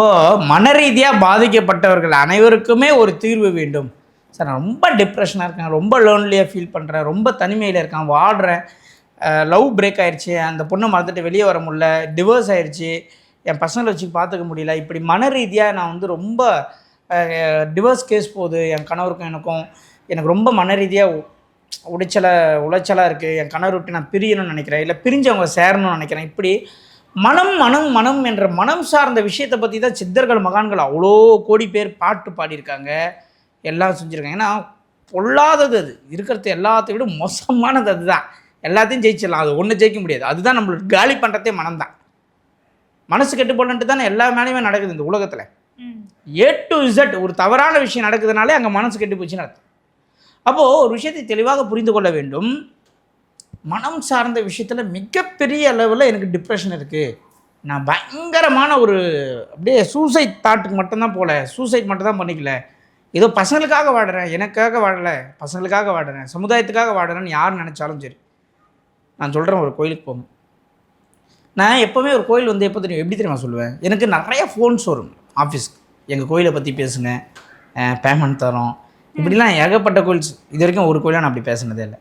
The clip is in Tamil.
இப்போ மன ரீதியாக பாதிக்கப்பட்டவர்கள் அனைவருக்குமே ஒரு தீர்வு வேண்டும். சார் நான் ரொம்ப டிப்ரெஷனாக இருக்கேன். ரொம்ப லோன்லியாக ஃபீல் பண்ணுறேன் ரொம்ப தனிமையில் இருக்கேன். வாடுறேன். லவ் பிரேக் ஆயிடுச்சு அந்த பொண்ணை மறந்துட்டு வெளியே வர முடியல. டிவோர்ஸ் ஆயிடுச்சு என் பசங்களை வச்சு பார்த்துக்க முடியல. இப்படி மன ரீதியாக நான் வந்து ரொம்ப டிவோர்ஸ் கேஸ் போகுது. என் கணவருக்கும் எனக்கும். எனக்கு ரொம்ப மன ரீதியாக உடைச்சலை உளைச்சலாக இருக்குது என் கணவர் விட்டு நான் பிரியணும்னு நினைக்கிறேன். இல்லை பிரிஞ்சவங்க சேரணும்னு நினைக்கிறேன். இப்படி மனம் மனம் மனம் என்ற மனம் சார்ந்த விஷயத்தை பற்றி தான் சித்தர்கள் மகான்கள் அவ்வளோ கோடி பேர் பாட்டு பாடியிருக்காங்க. எல்லாம் செஞ்சுருக்காங்க. ஏன்னா பொல்லாதது அது. இருக்கிறது எல்லாத்தை விட மோசமானது அதுதான். எல்லாத்தையும் ஜெயிச்சிடலாம். அது ஒன்று ஜெயிக்க முடியாது. அதுதான் நம்மளுக்கு காலி பண்ணுறதே மனம்தான். மனசு கெட்டு போலன்ட்டு தானே எல்லா மேலேயுமே நடக்குது இந்த உலகத்தில். ஏ டு இசட் ஒரு தவறான விஷயம் நடக்குதுனாலே அங்கே மனசு கெட்டு போச்சுன்னு அர்த்தம். அப்போது ஒரு விஷயத்தை தெளிவாக புரிந்து கொள்ள வேண்டும். மனம் சார்ந்த விஷயத்தில் மிகப்பெரிய அளவில் எனக்கு டிப்ரெஷன் இருக்குது நான் பயங்கரமான ஒரு அப்படியே சூசைட் தாட்டுக்கு மட்டும்தான் போகல சூசைட் மட்டும் தான் பண்ணிக்கல. ஏதோ பசங்களுக்காக வாடுறேன் எனக்காக வாடலை பசங்களுக்காக வாடுறேன் சமுதாயத்துக்காக வாடுறேன்னு யார் நினச்சாலும் சரி. நான் சொல்கிறேன் ஒரு கோயிலுக்கு போகணும். நான் எப்போவுமே ஒரு கோயில் வந்து எப்போ தெரியும் எப்படி தெரியுமா சொல்லுவேன்? எனக்கு நிறைய ஃபோன்ஸ் வரும் ஆஃபீஸ்க்கு எங்கள் கோயிலை பற்றி பேசுங்க பேமெண்ட் தரோம். இப்படிலாம் ஏகப்பட்ட கோயில்ஸ் இது வரைக்கும் ஒரு கோயிலாக நான் அப்படி பேசினதே இல்லை.